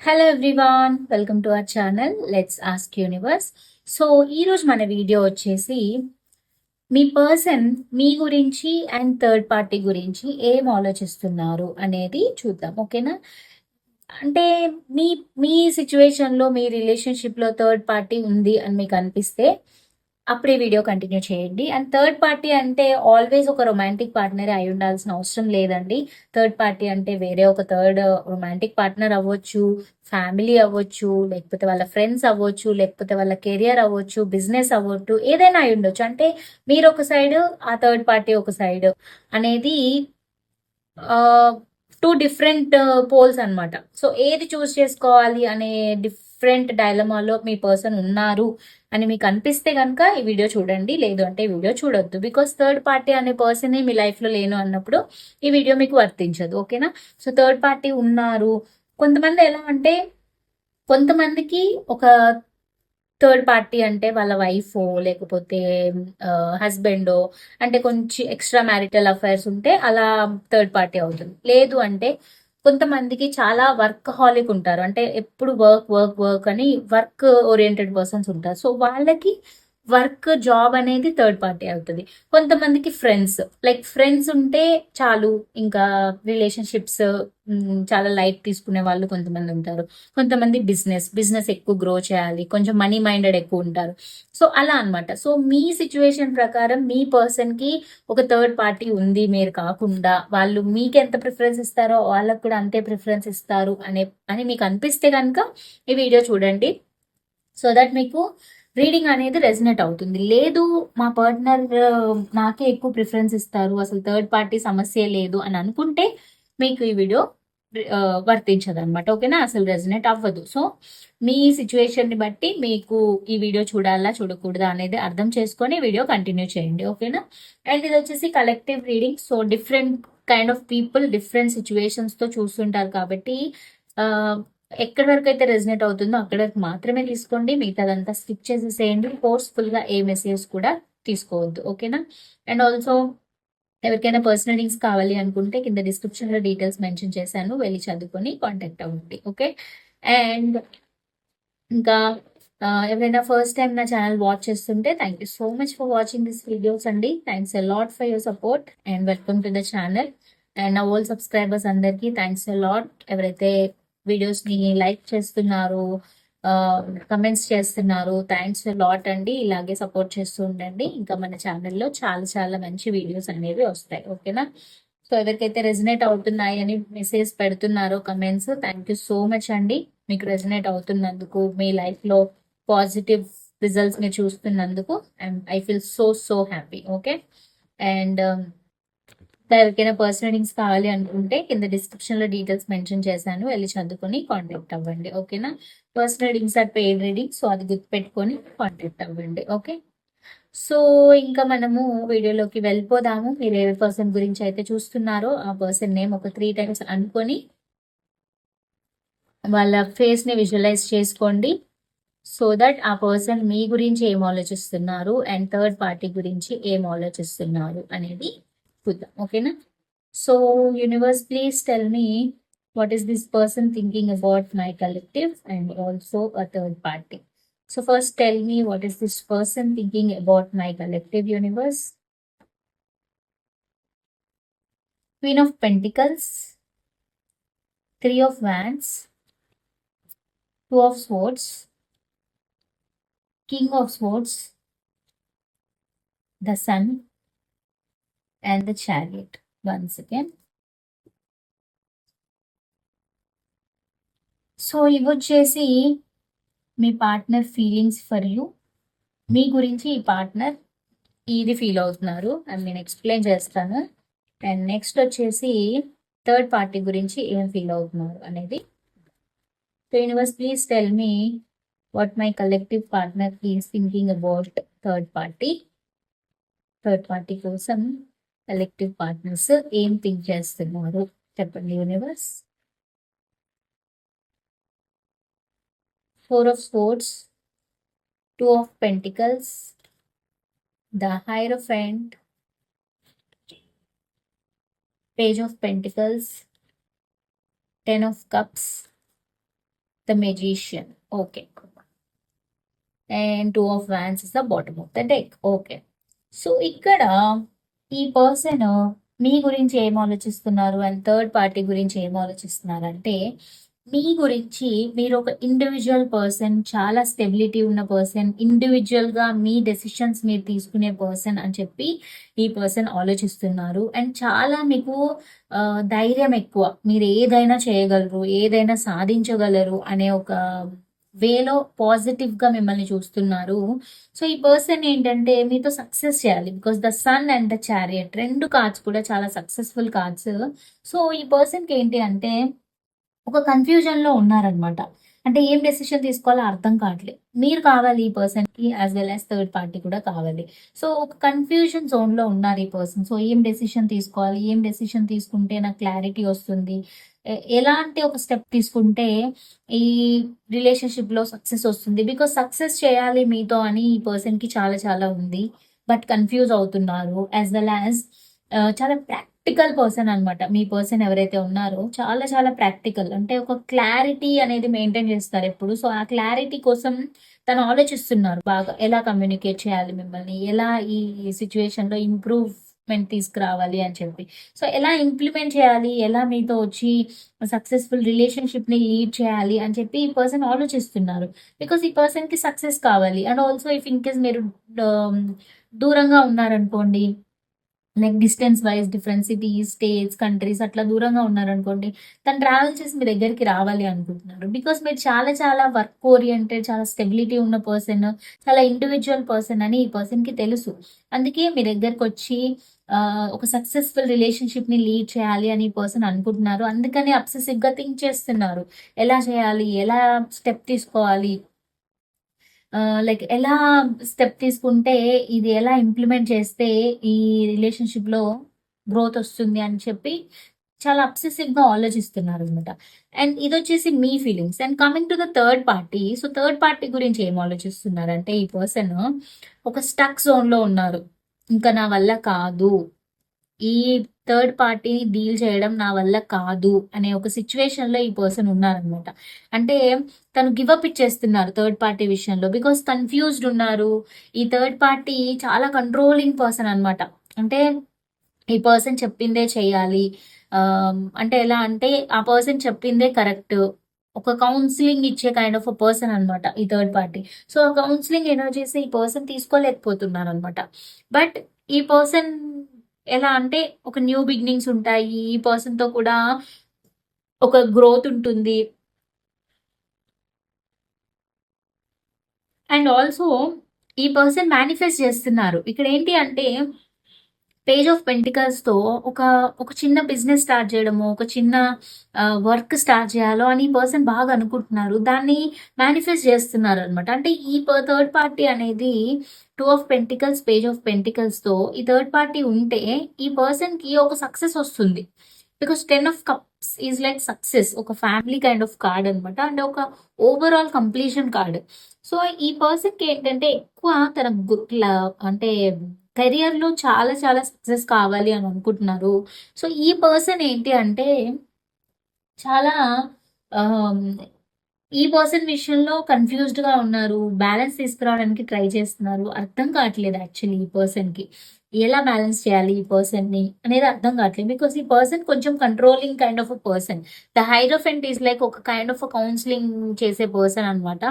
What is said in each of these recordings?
Hello everyone welcome to our channel let's ask universe so ఈరోజు మన video వచ్చేసి మీ person మీ గురించి అండ్ థర్డ్ పార్టీ గురించి ఏం ఆలోచిస్తున్నారు అనేది చూద్దాం ఓకేనా? అంటే మీ మీ సిచ్యువేషన్లో మీ రిలేషన్షిప్లో థర్డ్ పార్టీ ఉంది అని మీకు అనిపిస్తే అప్పుడే వీడియో కంటిన్యూ చేయండి. అండ్ థర్డ్ పార్టీ అంటే ఆల్వేస్ ఒక రొమాంటిక్ పార్ట్నర్ అయి ఉండాల్సిన అవసరం లేదండి. థర్డ్ పార్టీ అంటే వేరే ఒక థర్డ్ రొమాంటిక్ పార్ట్నర్ అవ్వచ్చు ఫ్యామిలీ అవ్వచ్చు లేకపోతే వాళ్ళ ఫ్రెండ్స్ అవ్వచ్చు లేకపోతే వాళ్ళ కెరియర్ అవ్వచ్చు బిజినెస్ అవ్వచ్చు ఏదైనా అయి ఉండొచ్చు. అంటే మీరు ఒక సైడ్ ఆ థర్డ్ పార్టీ ఒక సైడ్ అనేది టూ డిఫరెంట్ పోల్స్ అనమాట సో ఏది చూస్ చేసుకోవాలి అనే డిఫరెంట్ డైలమాలో మీ పర్సన్ ఉన్నారు అని మీకు అనిపిస్తే కనుక ఈ వీడియో చూడండి. లేదు అంటే ఈ వీడియో చూడొద్దు. బికాస్ థర్డ్ పార్టీ అనే పర్సన్ మీ లైఫ్లో లేను అన్నప్పుడు ఈ వీడియో మీకు వర్తించదు. ఓకేనా సో థర్డ్ పార్టీ ఉన్నారు. కొంతమంది ఎలా అంటే కొంతమందికి ఒక థర్డ్ పార్టీ అంటే వాళ్ళ వైఫ్ లేకపోతే హస్బెండో అంటే కొంచెం ఎక్స్ట్రా మ్యారిటల్ అఫైర్స్ ఉంటే అలా థర్డ్ పార్టీ అవుతుంది. లేదు అంటే కొంతమందికి చాలా వర్క్ హాలిక్ ఉంటారు. అంటే ఎప్పుడు వర్క్ వర్క్ వర్క్ అని వర్క్ ఓరియంటెడ్ పర్సన్స్ ఉంటారు. సో వాళ్ళకి వర్క్ జాబ్ అనేది థర్డ్ పార్టీ అవుతుంది. కొంతమందికి ఫ్రెండ్స్ లైక్ ఫ్రెండ్స్ ఉంటే చాలు ఇంకా రిలేషన్షిప్స్ చాలా లైట్ తీసుకునే వాళ్ళు కొంతమంది ఉంటారు. కొంతమంది బిజినెస్ బిజినెస్ ఎక్కువ గ్రో చేయాలి కొంచెం మనీ మైండెడ్ ఎక్కువ ఉంటారు. సో అలా అనమాట సో మీ సిచ్యువేషన్ ప్రకారం మీ పర్సన్కి ఒక థర్డ్ పార్టీ ఉంది మీరు కాకుండా వాళ్ళు మీకు ఎంత ప్రిఫరెన్స్ ఇస్తారో వాళ్ళకు కూడా అంతే ప్రిఫరెన్స్ ఇస్తారు అనే అని మీకు అనిపిస్తే కనుక ఈ వీడియో చూడండి. సో దట్ మీకు రీడింగ్ అనేది రెజినేట్ అవుతుంది. లేదు మా పార్ట్నర్ నాకే ఎక్కువ ప్రిఫరెన్స్ ఇస్తారు. అసలు థర్డ్ పార్టీ సమస్య లేదు అని అనుకుంటే మీకు ఈ వీడియో వర్తించదు అనమాట ఓకేనా? అసలు రెజినేట్ అవ్వదు. సో మీ సిచ్యువేషన్ని బట్టి మీకు ఈ వీడియో చూడాలా చూడకూడదా అనేది అర్థం చేసుకొని వీడియో కంటిన్యూ చేయండి. ఓకేనా? అండ్ ఇది వచ్చేసి collective reading so different kind of people different సిచ్యువేషన్స్తో చూస్తుంటారు కాబట్టి ఎక్కడి వరకు అయితే రెజినేట్ అవుతుందో అక్కడ వరకు మాత్రమే తీసుకోండి. మిగతాదంతా స్కిప్ చేసేసేయండి. ఫోర్స్ఫుల్గా ఏ మెసేజ్ కూడా తీసుకోవద్దు. ఓకేనా? అండ్ ఆల్సో ఎవరికైనా పర్సనల్ లింక్స్ కావాలి అనుకుంటే కింద డిస్క్రిప్షన్లో డీటెయిల్స్ మెన్షన్ చేశాను. వెళ్ళి చదువుకొని కాంటాక్ట్ అవ్వండి. ఓకే? అండ్ ఇంకా ఎవరైనా ఫస్ట్ టైం నా ఛానల్ వాచ్ చేస్తుంటే thank you so much for watching this videos అండి thanks a lot for your support and welcome to the channel and నా ఓల్డ్ సబ్స్క్రైబర్స్ అందరికీ థ్యాంక్స్ ఎ లాట్ ఎవరైతే వీడియోస్ని like చేస్తున్నారు కమెంట్స్ చేస్తున్నారు. Thanks lot అండి. ఇలాగే సపోర్ట్ చేస్తూ ఉండండి. ఇంకా మన ఛానల్లో చాలా చాలా మంచి వీడియోస్ అనేవి వస్తాయి. ఓకేనా సో ఎవరికైతే రెజినేట్ అవుతున్నాయి అని మెసేజ్ పెడుతున్నారో comments thank you so much అండి. మీకు రెజినేట్ అవుతున్నందుకు మీ లైఫ్లో పాజిటివ్ రిజల్ట్స్ని చూస్తున్నందుకు and I feel so so happy okay and ఎవరికైనా పర్సనల్ రీడింగ్స్ కావాలి అనుకుంటే కింద డిస్క్రిప్షన్లో డీటెయిల్స్ మెన్షన్ చేశాను. వెళ్ళి చదువుకొని కాంటాక్ట్ అవ్వండి. ఓకేనా personal readings or paid reading so అది గుర్తుపెట్టుకొని కాంటాక్ట్ అవ్వండి. ఓకే సో ఇంకా మనము వీడియోలోకి వెళ్ళిపోదాము. మీరు ఏ పర్సన్ గురించి అయితే చూస్తున్నారో ఆ పర్సన్ నేమ్ ఒక త్రీ టైమ్స్ అనుకొని వాళ్ళ ఫేస్ని విజువలైజ్ చేసుకోండి. సో దట్ ఆ పర్సన్ మీ గురించి ఏం ఆలోచిస్తున్నారు? అండ్ థర్డ్ పార్టీ గురించి ఏం ఆలోచిస్తున్నారు? అనేది చూద్దాం ఓకేనా so universe please tell me what is this person thinking about my collective and also a third party. So first tell me what is this person thinking about my collective universe. Queen of Pentacles, Three of Wands, Two of Swords, King of Swords, the Sun, and the chariot once again. So ఇవి వచ్చేసి మీ partner feelings for you మీ గురించి ఈ partner ఇది feel అవుతున్నారు. అని నేను ఎక్స్ప్లెయిన్ చేస్తాను. అండ్ నెక్స్ట్ వచ్చేసి థర్డ్ పార్టీ గురించి ఏం ఫీల్ అవుతున్నారు అనేది. So universe please tell me what my collective partner is thinking about third party third party కోసం కలెక్టివ్ పార్ట్నర్స్ ఏం థింక్ చేస్తున్నారు చెప్పండి universe four of swords two of pentacles the hierophant page of pentacles ten of cups the magician okay and two of wands is the bottom of the deck okay so ఇక్కడ ఈ person మీ గురించి ఏం ఆలోచిస్తున్నారు and third party గురించి ఏం ఆలోచిస్తున్నారు అంటే మీ గురించి మీరు ఒక ఇండివిజువల్ పర్సన్ చాలా స్టెబిలిటీ ఉన్న పర్సన్ ఇండివిజువల్గా మీ డెసిషన్స్ మీరు తీసుకునే పర్సన్ అని చెప్పి ఈ పర్సన్ ఆలోచిస్తున్నారు. అండ్ చాలా మీకు ధైర్యం ఎక్కువ. మీరు ఏదైనా చేయగలరు ఏదైనా సాధించగలరు అనే ఒక వేలో పాజిటివ్గా మిమ్మల్ని చూస్తున్నారు. సో ఈ పర్సన్ ఏంటంటే మీతో సక్సెస్ చేయాలి. Because the sun and the chariot రెండు కార్డ్స్ కూడా చాలా సక్సెస్ఫుల్ కార్డ్స్ సో ఈ పర్సన్కి ఏంటి అంటే ఒక కన్ఫ్యూజన్లో ఉన్నారనమాట అంటే ఏం డెసిషన్ తీసుకోవాలో అర్థం కావట్లేదు. మీరు కావాలి ఈ పర్సన్కి as well as third party కూడా కావాలి. సో ఒక కన్ఫ్యూజన్ జోన్లో ఉన్నారు ఈ పర్సన్ సో ఏం డెసిషన్ తీసుకోవాలి? ఏం డెసిషన్ తీసుకుంటే నాకు క్లారిటీ వస్తుంది? ఎలాంటి ఒక స్టెప్ తీసుకుంటే ఈ రిలేషన్షిప్లో సక్సెస్ వస్తుంది? బికాస్ సక్సెస్ చేయాలి మీతో అని ఈ పర్సన్కి చాలా చాలా ఉంది. బట్ కన్ఫ్యూజ్ అవుతున్నారు. యాజ్ వెల్ యాజ్ చాలా ప్రాక్టికల్ పర్సన్ అన్నమాట. మీ పర్సన్ ఎవరైతే ఉన్నారో చాలా చాలా ప్రాక్టికల్. అంటే ఒక క్లారిటీ అనేది మెయింటైన్ చేస్తారు ఎప్పుడు. సో ఆ క్లారిటీ కోసం తను ఆలోచిస్తున్నారు బాగా. ఎలా కమ్యూనికేట్ చేయాలి మిమ్మల్ని? ఎలా ఈ సిచ్యువేషన్లో ఇంప్రూవ్మెంట్ తీసుకురావాలి అని చెప్పి. సో ఎలా ఇంప్లిమెంట్ చేయాలి? ఎలా మీతో వచ్చి సక్సెస్ఫుల్ రిలేషన్షిప్ని లీడ్ చేయాలి అని చెప్పి ఈ పర్సన్ ఆలోచిస్తున్నారు. బికాస్ ఈ పర్సన్కి సక్సెస్ కావాలి. And also if in case మీరు um, దూరంగా ఉన్నారనుకోండి like distance wise different cities states countries అట్లా దూరంగా ఉన్నారనుకోండి తను ట్రావెల్ చేసి మీ దగ్గరికి రావాలి అనుకుంటున్నారు. బికాస్ మీరు చాలా చాలా వర్క్ ఓరియంటెడ్ చాలా స్టెబిలిటీ ఉన్న పర్సన్ చాలా ఇండివిజువల్ పర్సన్ అని ఈ పర్సన్కి తెలుసు. అందుకే మీ దగ్గరకు వచ్చి ఒక సక్సెస్ఫుల్ రిలేషన్షిప్ని లీడ్ చేయాలి అని ఈ పర్సన్ అనుకుంటున్నారు. అందుకని అప్సెసివ్గా థింక్ చేస్తున్నారు. ఎలా చేయాలి? ఎలా స్టెప్ తీసుకోవాలి? లైక్ ఎలా స్టెప్ తీసుకుంటే ఇది ఎలా ఇంప్లిమెంట్ చేస్తే ఈ రిలేషన్షిప్లో గ్రోత్ వస్తుంది అని చెప్పి చాలా అబ్సెసివ్గా ఆలోచిస్తున్నారు అనమాట. అండ్ ఇది వచ్చేసి మీ feelings and coming to the third party so third party గురించి ఏం ఆలోచిస్తున్నారు అంటే ఈ పర్సన్ ఒక స్టక్ జోన్లో ఉన్నారు. ఇంకా నా వల్ల కాదు. ఈ థర్డ్ పార్టీని డీల్ చేయడం నా వల్ల కాదు అనే ఒక సిచ్యువేషన్లో ఈ పర్సన్ ఉన్నారనమాట అంటే తను గివప్ ఇచ్చేస్తున్నారు థర్డ్ పార్టీ విషయంలో బికాస్ కన్ఫ్యూజ్డ్ ఉన్నారు. ఈ థర్డ్ పార్టీ చాలా కంట్రోలింగ్ పర్సన్ అనమాట అంటే ఈ పర్సన్ చెప్పిందే చేయాలి. అంటే ఎలా అంటే ఆ పర్సన్ చెప్పిందే కరెక్ట్. ఒక కౌన్సిలింగ్ ఇచ్చే కైండ్ ఆఫ్ అ పర్సన్ అన్నమాట ఈ థర్డ్ పార్టీ. సో ఆ కౌన్సిలింగ్ ఎనర్జీస్ ఈ పర్సన్ తీసుకోలేకపోతున్నారు అనమాట బట్ ఈ పర్సన్ ఎలా అంటే ఒక న్యూ బిగినింగ్స్ ఉంటాయి ఈ పర్సన్తో కూడా ఒక గ్రోత్ ఉంటుంది. అండ్ ఆల్సో ఈ పర్సన్ మేనిఫెస్ట్ చేస్తున్నారు. ఇక్కడ ఏంటి అంటే పేజ్ ఆఫ్ పెంటికల్స్తో ఒక ఒక చిన్న బిజినెస్ స్టార్ట్ చేయడము ఒక చిన్న వర్క్ స్టార్ట్ చేయాలో అని పర్సన్ బాగా అనుకుంటున్నారు. దాన్ని మేనిఫెస్ట్ చేస్తున్నారు అనమాట అంటే ఈ థర్డ్ పార్టీ అనేది two of pentacles page of పెంటికల్స్తో ఈ థర్డ్ పార్టీ ఉంటే ఈ పర్సన్కి ఒక సక్సెస్ వస్తుంది. Because ten of cups is like success ఒక ఫ్యామిలీ కైండ్ ఆఫ్ కార్డ్ అనమాట అంటే ఒక ఓవరాల్ కంప్లీషన్ కార్డ్ సో ఈ పర్సన్కి ఏంటంటే ఎక్కువ తన గు- అంటే కెరియర్లో చాలా చాలా సక్సెస్ కావాలి అని అనుకుంటున్నారు. సో ఈ పర్సన్ ఏంటి అంటే చాలా ఈ పర్సన్ విషయంలో కన్ఫ్యూజ్డ్గా ఉన్నారు. బ్యాలెన్స్ తీసుకురావడానికి ట్రై చేస్తున్నారు. అర్థం కావట్లేదు యాక్చువల్లీ ఈ పర్సన్కి ఎలా బ్యాలెన్స్ చేయాలి ఈ పర్సన్ని అనేది అర్థం కావట్లేదు. బికాస్ ఈ పర్సన్ కొంచెం controlling kind of uh person the hierophant is like ఒక కైండ్ ఆఫ్ కౌన్సిలింగ్ చేసే పర్సన్ అనమాట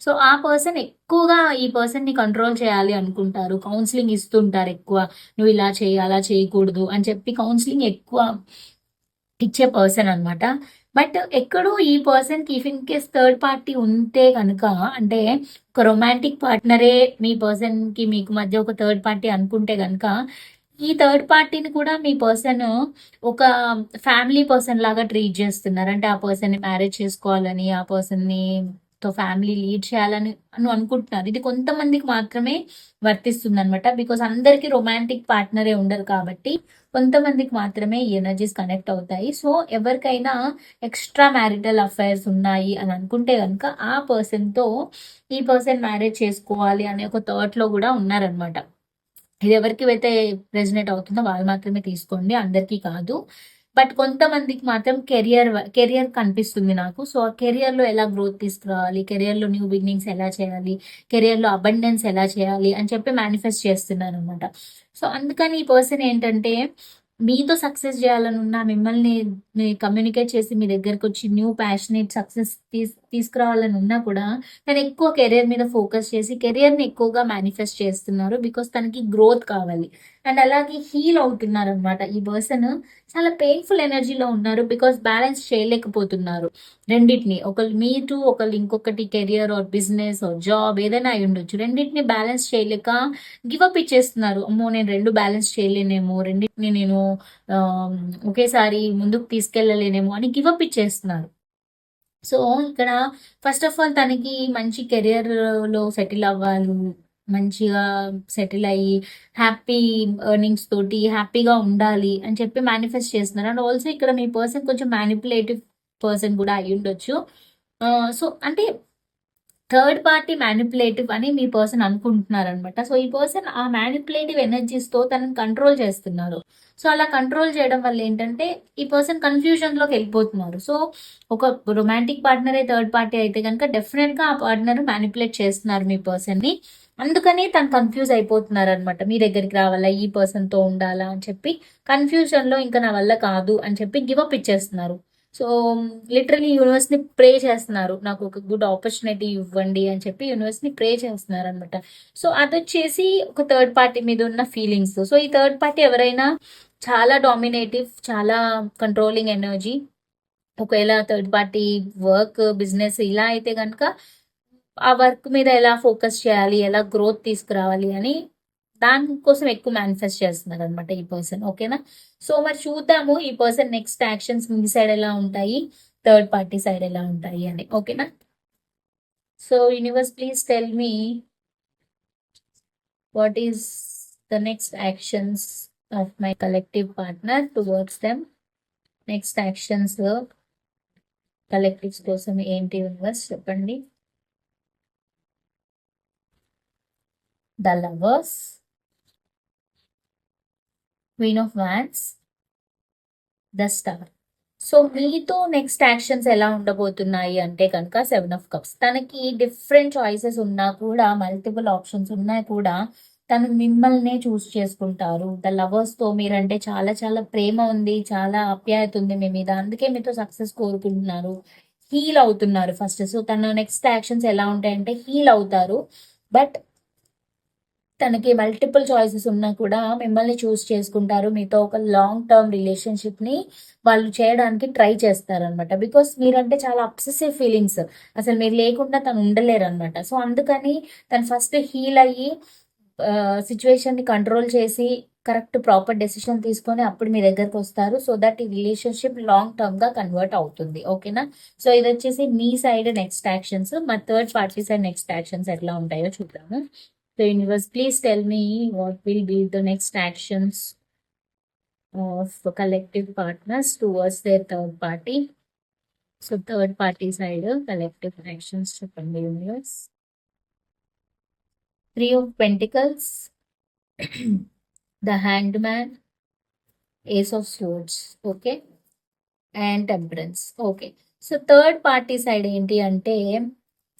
సో ఆ పర్సన్ ఎక్కువగా ఈ పర్సన్ని కంట్రోల్ చేయాలి అనుకుంటారు. కౌన్సిలింగ్ ఇస్తుంటారు ఎక్కువ. నువ్వు ఇలా చేయి అలా చేయకూడదు అని చెప్పి కౌన్సిలింగ్ ఎక్కువ ఇచ్చే పర్సన్ అన్నమాట. బట్ ఎక్కడో ఈ పర్సన్కి if in case third party ఉంటే కనుక అంటే ఒక రొమాంటిక్ పార్ట్నరే మీ పర్సన్కి మీకు మధ్య ఒక థర్డ్ పార్టీ అనుకుంటే కనుక ఈ థర్డ్ పార్టీని కూడా మీ పర్సన్ ఒక ఫ్యామిలీ పర్సన్ లాగా ట్రీట్ చేస్తున్నారు. అంటే ఆ పర్సన్ని మ్యారేజ్ చేసుకోవాలని ఆ పర్సన్ని తో ఫ్యామిలీ లీడ్ చేయాలని అని అనుకుంటున్నారు. ఇది కొంతమందికి మాత్రమే వర్తిస్తుంది అనమాట బికాస్ అందరికీ రొమాంటిక్ పార్ట్నరే ఉండరు కాబట్టి కొంతమందికి మాత్రమే ఈ ఎనర్జీస్ కనెక్ట్ అవుతాయి. సో ఎవరికైనా ఎక్స్ట్రా మ్యారిటల్ అఫైర్స్ ఉన్నాయి అని అనుకుంటే కనుక ఆ పర్సన్తో ఈ పర్సన్ మ్యారేజ్ చేసుకోవాలి అనే ఒక థాట్లో కూడా ఉన్నారనమాట ఇది ఎవరికి అయితే రెజినేట్ అవుతుందో వాళ్ళు మాత్రమే తీసుకోండి. అందరికీ కాదు. బట్ కొంతమందికి మాత్రం కెరియర్ కెరియర్ కనిపిస్తుంది నాకు. సో ఆ కెరియర్లో ఎలా గ్రోత్ తీసుకురావాలి? కెరియర్లో న్యూ బిగినింగ్స్ ఎలా చేయాలి? కెరియర్లో అబండెన్స్ ఎలా చేయాలి? అని చెప్పి మేనిఫెస్ట్ చేస్తున్నారు అనమాట సో అందుకని ఈ పర్సన్ ఏంటంటే మీతో సక్సెస్ చేయాలని ఉన్న మిమ్మల్ని కమ్యూనికేట్ చేసి మీ దగ్గరకు వచ్చి న్యూ ప్యాషనేట్ సక్సెస్ తీస్ తీసుకురావాలని ఉన్నా కూడా తను ఎక్కువ కెరియర్ మీద ఫోకస్ చేసి కెరియర్ని ఎక్కువగా మేనిఫెస్ట్ చేస్తున్నారు. బికాస్ తనకి గ్రోత్ కావాలి. అండ్ అలాగే హీల్ అవుతున్నారు అనమాట ఈ పర్సన్ చాలా పెయిన్ఫుల్ ఎనర్జీలో ఉన్నారు బికాస్ బ్యాలెన్స్ చేయలేకపోతున్నారు రెండింటిని. ఒకళ్ళు మీరు ఒకళ్ళు ఇంకొకటి career or business or job ఏదైనా అయి ఉండొచ్చు. రెండింటిని బ్యాలెన్స్ చేయలేక గివప్ ఇచ్చేస్తున్నారు. అమ్మో నేను రెండు బ్యాలెన్స్ చేయలేనేమో రెండింటిని నేను ఆ, ఒకేసారి ముందుకు తీసుకెళ్ళలేనేమో అని గివప్ ఇచ్చేస్తున్నారు. సో ఇక్కడ ఫస్ట్ ఆఫ్ ఆల్ తనకి మంచి కెరియర్లో సెటిల్ అవ్వాలి. మంచిగా సెటిల్ అయ్యి హ్యాపీ ఎర్నింగ్స్ తోటి హ్యాపీగా ఉండాలి అని చెప్పి మేనిఫెస్ట్ చేస్తున్నారు. అండ్ ఆల్సో ఇక్కడ మీ పర్సన్ కొంచెం మ్యానిపులేటివ్ పర్సన్ కూడా అయి ఉండొచ్చు. సో అంటే థర్డ్ పార్టీ మ్యానిపులేటివ్ అని మీ పర్సన్ అనుకుంటున్నారు అనమాట సో ఈ పర్సన్ ఆ మ్యానిపులేటివ్ ఎనర్జీస్తో తనని కంట్రోల్ చేస్తున్నారు. సో అలా కంట్రోల్ చేయడం వల్ల ఏంటంటే ఈ పర్సన్ కన్ఫ్యూజన్లోకి వెళ్ళిపోతున్నారు. సో ఒక రొమాంటిక్ పార్ట్నరే థర్డ్ పార్టీ అయితే కనుక డెఫినెట్గా ఆ పార్ట్నర్ మ్యానిపులేట్ చేస్తున్నారు మీ పర్సన్ని అందుకని తను కన్ఫ్యూజ్ అయిపోతున్నారు అనమాట మీ దగ్గరికి రావాలా? ఈ పర్సన్తో ఉండాలా? అని చెప్పి కన్ఫ్యూజన్లో ఇంకా నా వల్ల కాదు అని చెప్పి గివప్ ఇచ్చేస్తున్నారు. సో లిటరలీ యూనివర్స్ని ప్రే చేస్తున్నారు. నాకు ఒక గుడ్ ఆపర్చునిటీ ఇవ్వండి అని చెప్పి యూనివర్స్ని ప్రే చేస్తున్నారు అనమాట సో అది వచ్చేసి ఒక థర్డ్ పార్టీ మీద ఉన్న ఫీలింగ్స్ సో ఈ థర్డ్ పార్టీ ఎవరైనా చాలా డామినేటివ్ చాలా కంట్రోలింగ్ ఎనర్జీ ఒకవేళ థర్డ్ పార్టీ వర్క్ బిజినెస్ ఇలా అయితే కనుక ఆ వర్క్ మీద ఎలా ఫోకస్ చేయాలి ఎలా గ్రోత్ తీసుకురావాలి అని దానికోసం ఎక్కువ మేనిఫెస్ట్ చేస్తున్నారు అనమాట ఈ పర్సన్ ఓకేనా? సో మరి చూద్దాము ఈ పర్సన్ నెక్స్ట్ యాక్షన్స్ మీ సైడ్ ఎలా ఉంటాయి థర్డ్ పార్టీ సైడ్ ఎలా ఉంటాయి అని ఓకేనా? So universe please tell me what is the next actions of my collective partner towards them next actions collectives కోసం ఏంటి యూనివర్స్ చెప్పండి. The lovers queen of wands the star so మీతో next actions ఎలా ఉండబోతున్నాయి అంటే కనుక సెవెన్ ఆఫ్ కప్స్ తనకి different choices ఉన్నా కూడా మల్టిపుల్ ఆప్షన్స్ ఉన్నా కూడా తను మిమ్మల్నే చూస్ చేసుకుంటారు. ద లవర్స్తో మీరంటే చాలా చాలా ప్రేమ ఉంది చాలా ఆప్యాయత ఉంది మీ మీద. అందుకే మీతో సక్సెస్ కోరుకుంటున్నారు. హీల్ అవుతున్నారు ఫస్ట్ సో తన నెక్స్ట్ యాక్షన్స్ ఎలా ఉంటాయంటే హీల్ అవుతారు. బట్ తనకి మల్టిపుల్ చాయిసెస్ ఉన్నా కూడా మిమ్మల్ని చూస్ చేసుకుంటారు. మీతో ఒక లాంగ్ టర్మ్ రిలేషన్షిప్ని వాళ్ళు చేయడానికి ట్రై చేస్తారనమాట బికాస్ మీరంటే చాలా అబ్సెసివ్ ఫీలింగ్స్ అసలు మీరు లేకుండా తను ఉండలేరు అనమాట సో అందుకని తను ఫస్ట్ హీల్ అయ్యి సిచ్యువేషన్ని కంట్రోల్ చేసి కరెక్ట్ ప్రాపర్ డెసిషన్ తీసుకొని అప్పుడు మీ దగ్గరకు వస్తారు. సో దట్ ఈ రిలేషన్షిప్ లాంగ్ టర్మ్గా కన్వర్ట్ అవుతుంది. ఓకేనా సో ఇది వచ్చేసి మీ సైడ్ నెక్స్ట్ యాక్షన్స్ మా third party side next actions ఎట్లా ఉంటాయో చూద్దాము. The universe, please tell me what will be the next actions of collective partners towards their third party. So third party side, collective actions from the universe. Three of Pentacles, the Hanged Man, Ace of Swords, okay, and Temperance, okay. So third party side ఏంటి అంటే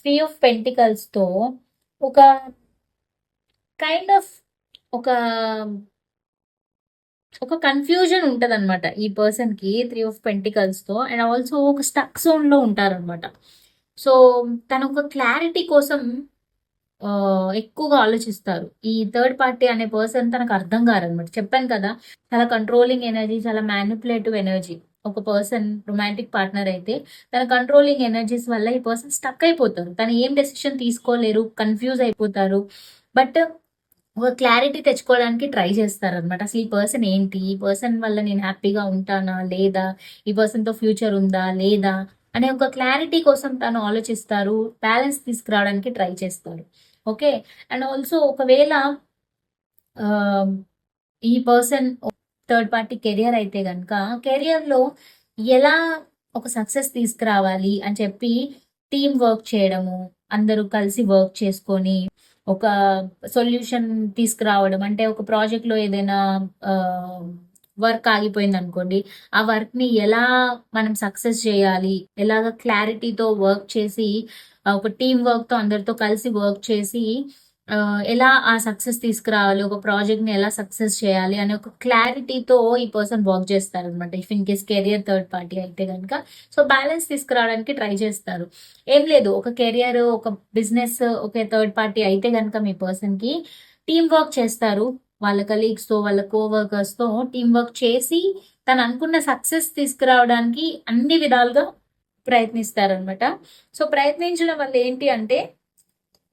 three of పెంటికల్స్తో ఒక kind of ఒక ఒక confusion ఉంటుంది అనమాట ఈ పర్సన్కి three of పెంటికల్స్తో అండ్ ఆల్సో ఒక స్టక్ జోన్లో ఉంటారనమాట సో తన ఒక క్లారిటీ కోసం ఎక్కువగా ఆలోచిస్తారు. ఈ థర్డ్ పార్టీ అనే పర్సన్ తనకు అర్థం కారనమాట చెప్పాను కదా చాలా కంట్రోలింగ్ ఎనర్జీ చాలా మ్యానిపులేటివ్ ఎనర్జీ ఒక పర్సన్ రొమాంటిక్ పార్ట్నర్ అయితే తన కంట్రోలింగ్ ఎనర్జీస్ వల్ల ఈ పర్సన్ స్టక్ అయిపోతారు. తను ఏం డెసిషన్ తీసుకోలేరు కన్ఫ్యూజ్ అయిపోతారు. బట్ ఒక క్లారిటీ తెచ్చుకోవడానికి ట్రై చేస్తారు అనమాట అసలు ఈ పర్సన్ ఏంటి? ఈ పర్సన్ వల్ల నేను హ్యాపీగా ఉంటానా? లేదా? ఈ పర్సన్తో ఫ్యూచర్ ఉందా? లేదా? అనే ఒక క్లారిటీ కోసం తను ఆలోచిస్తారు. బ్యాలెన్స్ తీసుకురావడానికి ట్రై చేస్తారు. ఓకే అండ్ ఆల్సో ఒకవేళ ఈ పర్సన్ థర్డ్ పార్టీ కెరియర్ అయితే కనుక కెరియర్లో ఎలా ఒక సక్సెస్ తీసుకురావాలి అని చెప్పి టీం వర్క్ చేయడము అందరూ కలిసి వర్క్ చేసుకొని ఒక సొల్యూషన్ తీసుకురావడం అంటే ఒక ప్రాజెక్ట్లో ఏదైనా వర్క్ ఆగిపోయింది అనుకోండి ఆ వర్క్ని ఎలా మనం సక్సెస్ చేయాలి ఎలాగ క్లారిటీతో వర్క్ చేసి ఒక టీం వర్క్తో అందరితో కలిసి వర్క్ చేసి ఎలా ఆ సక్సెస్ తీసుకురావాలి ఒక ప్రాజెక్ట్ని ఎలా సక్సెస్ చేయాలి అనే ఒక క్లారిటీతో ఈ పర్సన్ వర్క్ చేస్తారు అనమాట if in case career third party అయితే కనుక సో బ్యాలెన్స్ తీసుకురావడానికి ట్రై చేస్తారు. ఏం లేదు ఒక కెరియర్ ఒక బిజినెస్ ఒక థర్డ్ పార్టీ అయితే కనుక మీ పర్సన్కి టీం వర్క్ చేస్తారు. వాళ్ళ కలీగ్స్తో వాళ్ళ కోవర్కర్స్తో టీమ్ టీం వర్క్ చేసి తను అనుకున్న సక్సెస్ తీసుకురావడానికి అన్ని విధాలుగా ప్రయత్నిస్తారనమాట సో ప్రయత్నించడం వల్ల ఏంటి అంటే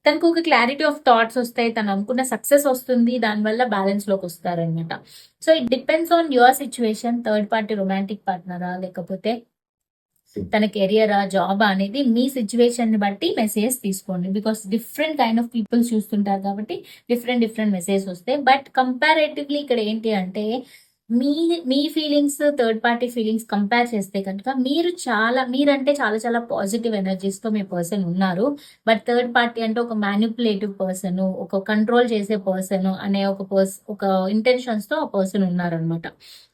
తనకు ఒక క్లారిటీ ఆఫ్ థాట్స్ వస్తాయి తను అనుకున్న సక్సెస్ వస్తుంది దానివల్ల బ్యాలెన్స్లోకి వస్తారనమాట so it depends on your situation third party romantic పార్ట్నరా లేకపోతే తన కెరియరా జాబ్ అనేది మీ సిచ్యువేషన్ని బట్టి మెసేజ్ తీసుకోండి. Because different kind of peoples చూస్తుంటారు కాబట్టి డిఫరెంట్ డిఫరెంట్ మెసేజ్ వస్తాయి. బట్ కంపారేటివ్లీ ఇక్కడ ఏంటి అంటే మీ మీ feelings third party feelings compare చేస్తే కనుక మీరు చాలా మీరంటే చాలా చాలా పాజిటివ్ ఎనర్జీస్తో మీ పర్సన్ ఉన్నారు. బట్ థర్డ్ పార్టీ అంటే ఒక మ్యానిపులేటివ్ పర్సన్ ఒక కంట్రోల్ చేసే పర్సన్ అనే ఒక పర్స్ ఒక ఇంటెన్షన్స్తో ఆ పర్సన్ ఉన్నారనమాట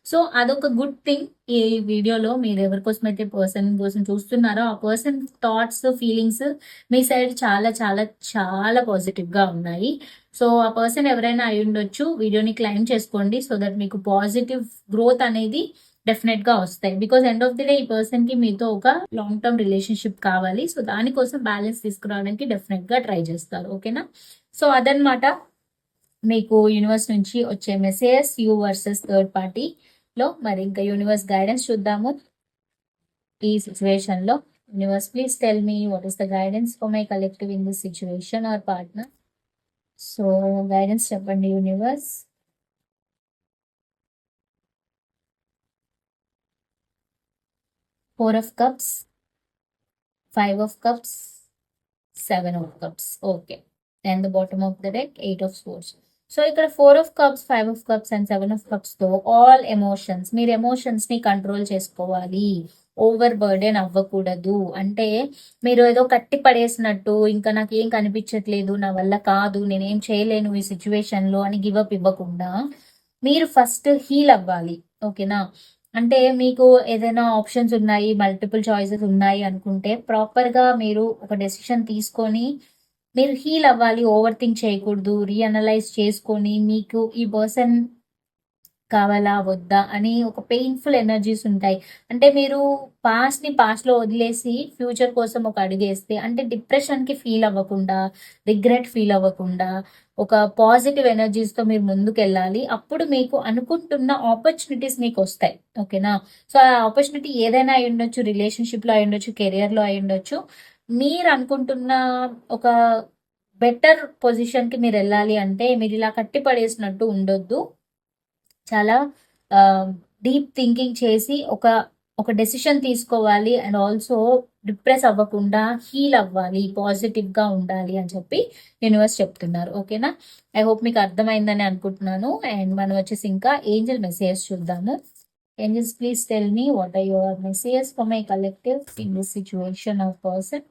సో అదొక గుడ్ థింగ్ ఈ వీడియోలో. మీరు ఎవరి కోసం అయితే పర్సన్ కోసం చూస్తున్నారో ఆ పర్సన్ థాట్స్ ఫీలింగ్స్ మీ సైడ్ చాలా చాలా చాలా పాజిటివ్గా ఉన్నాయి. సో ఆ పర్సన్ ఎవరైనా అయి ఉండొచ్చు వీడియోని క్లైమ్ చేసుకోండి సో దట్ మీకు పాజిటివ్ గ్రోత్ అనేది డెఫినెట్గా వస్తాయి. Because end of the day ఈ పర్సన్కి మీతో ఒక లాంగ్ టర్మ్ రిలేషన్షిప్ కావాలి. సో దానికోసం బ్యాలెన్స్ తీసుకురావడానికి డెఫినెట్గా ట్రై చేస్తారు. ఓకేనా సో అదనమాట మీకు యూనివర్స్ నుంచి వచ్చే messages you versus third party లో మరి ఇంకా యూనివర్స్ గైడెన్స్ చూద్దాము. ఈ సిచ్యువేషన్లో universe please tell me what is the guidance for my collective in this situation or partner so guidance చెప్పండి universe four of cups five of cups seven of cups okay and the bottom of the deck eight of swords so ఇక్కడ four of cups five of cups and seven of కప్స్తో all emotions మీరు ఎమోషన్స్ని control చేసుకోవాలి. Over burden అవ్వకూడదు. అంటే మీరు ఏదో కట్టి పడేసినట్టు ఇంకా నాకు ఏం కనిపించట్లేదు నా వల్ల కాదు నేనేం చేయలేను ఈ సిచ్యువేషన్లో అని గివప్ ఇవ్వకుండా మీరు ఫస్ట్ హీల్ అవ్వాలి. ఓకేనా అంటే మీకు ఏదైనా ఆప్షన్స్ ఉన్నాయి మల్టిపుల్ చాయిసెస్ ఉన్నాయి అనుకుంటే ప్రాపర్గా మీరు ఒక డెసిషన్ తీసుకొని మీరు హీల్ అవ్వాలి ఓవర్ థింక్ చేయకూడదు రీఅనలైజ్ చేసుకొని మీకు ఈ పర్సన్ కావాలా వద్దా అని ఒక పెయిన్ఫుల్ ఎనర్జీస్ ఉంటాయి. అంటే మీరు పాస్ట్ని పాస్ట్లో వదిలేసి ఫ్యూచర్ కోసం ఒక అడుగేస్తే అంటే డిప్రెషన్కి ఫీల్ అవ్వకుండా రిగ్రెట్ ఫీల్ అవ్వకుండా ఒక పాజిటివ్ ఎనర్జీస్తో మీరు ముందుకు వెళ్ళాలి అప్పుడు మీకు అనుకుంటున్న ఆపర్చునిటీస్ మీకు వస్తాయి. ఓకేనా సో ఆ ఆపర్చునిటీ ఏదైనా అయి ఉండొచ్చు రిలేషన్షిప్లో అయి ఉండొచ్చు కెరియర్లో అయి ఉండొచ్చు. మీరు అనుకుంటున్న ఒక బెటర్ పొజిషన్కి మీరు వెళ్ళాలి అంటే మీరు ఇలా కట్టి పడేసినట్టు ఉండొద్దు. చాలా డీప్ థింకింగ్ చేసి ఒక ఒక డెసిషన్ తీసుకోవాలి అండ్ ఆల్సో డిప్రెస్ అవ్వకుండా హీల్ అవ్వాలి పాజిటివ్గా ఉండాలి అని చెప్పి యూనివర్స్ చెప్తున్నారు. ఓకేనా? ఐ హోప్ మీకు అర్థమైందని అనుకుంటున్నాను. అండ్ మనం వచ్చేసి ఇంకా ఏంజల్ మెసేజ్ చూద్దాము. Angels please tell me what are your message for my collective in this situation of person.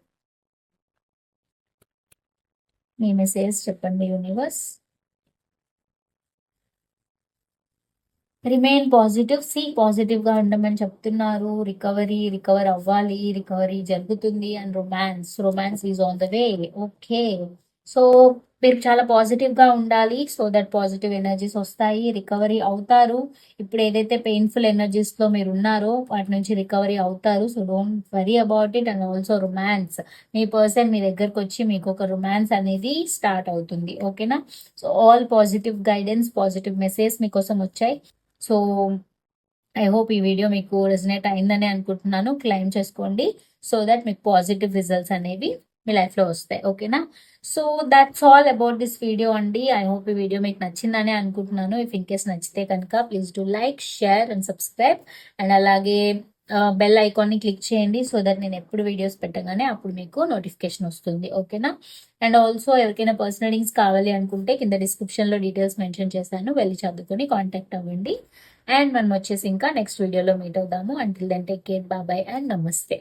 Me message చెప్పండి యూనివర్స్ రిమైన్ పాజిటివ్ సి పాజిటివ్గా ఉండమని చెప్తున్నారు. రికవరీ రికవర్ అవ్వాలి. రికవరీ జరుగుతుంది. And romance romance is on the way okay so మీరు చాలా పాజిటివ్గా ఉండాలి సో దట్ పాజిటివ్ ఎనర్జీస్ వస్తాయి రికవరీ అవుతారు. ఇప్పుడు ఏదైతే పెయిన్ఫుల్ ఎనర్జీస్లో మీరు ఉన్నారో వాటి నుంచి రికవరీ అవుతారు. So don't worry about it and also romance me person మీ దగ్గరకు వచ్చి మీకు ఒక రొమాన్స్ అనేది స్టార్ట్ అవుతుంది. ఓకేనా so all positive guidance positive message మీకోసం వచ్చాయి. సో ఐ హోప్ ఈ వీడియో మీకు రెజనేట్ అయిందని అనుకుంటున్నాను. క్లైమ్ చేసుకోండి. సో దట్ మీకు పాజిటివ్ రిజల్ట్స్ అనేవి మీ లైఫ్లో వస్తాయి. ఓకేనా? So that's all about this video అండి. ఐ హోప్ ఈ వీడియో మీకు నచ్చిందని అనుకుంటున్నాను. ఇఫ్ ఇన్ కేస్ నచ్చితే కనుక please do like share and subscribe and అలాగే బెల్ ఐకాన్ని క్లిక్ చేయండి సో దట్ నేను ఎప్పుడు వీడియోస్ పెట్టగానే అప్పుడు మీకు నోటిఫికేషన్ వస్తుంది. ఓకేనా? అండ్ ఆల్సో ఎవరికైనా పర్సనల్ లింక్స్ కావాలి అనుకుంటే కింద డిస్క్రిప్షన్లో డీటెయిల్స్ మెన్షన్ చేశాను. వెళ్ళి చదువుకొని కాంటాక్ట్ అవ్వండి. అండ్ మనం వచ్చేసి ఇంకా నెక్స్ట్ వీడియోలో మీట్ అవుదాము. Until then take care bye bye and నమస్తే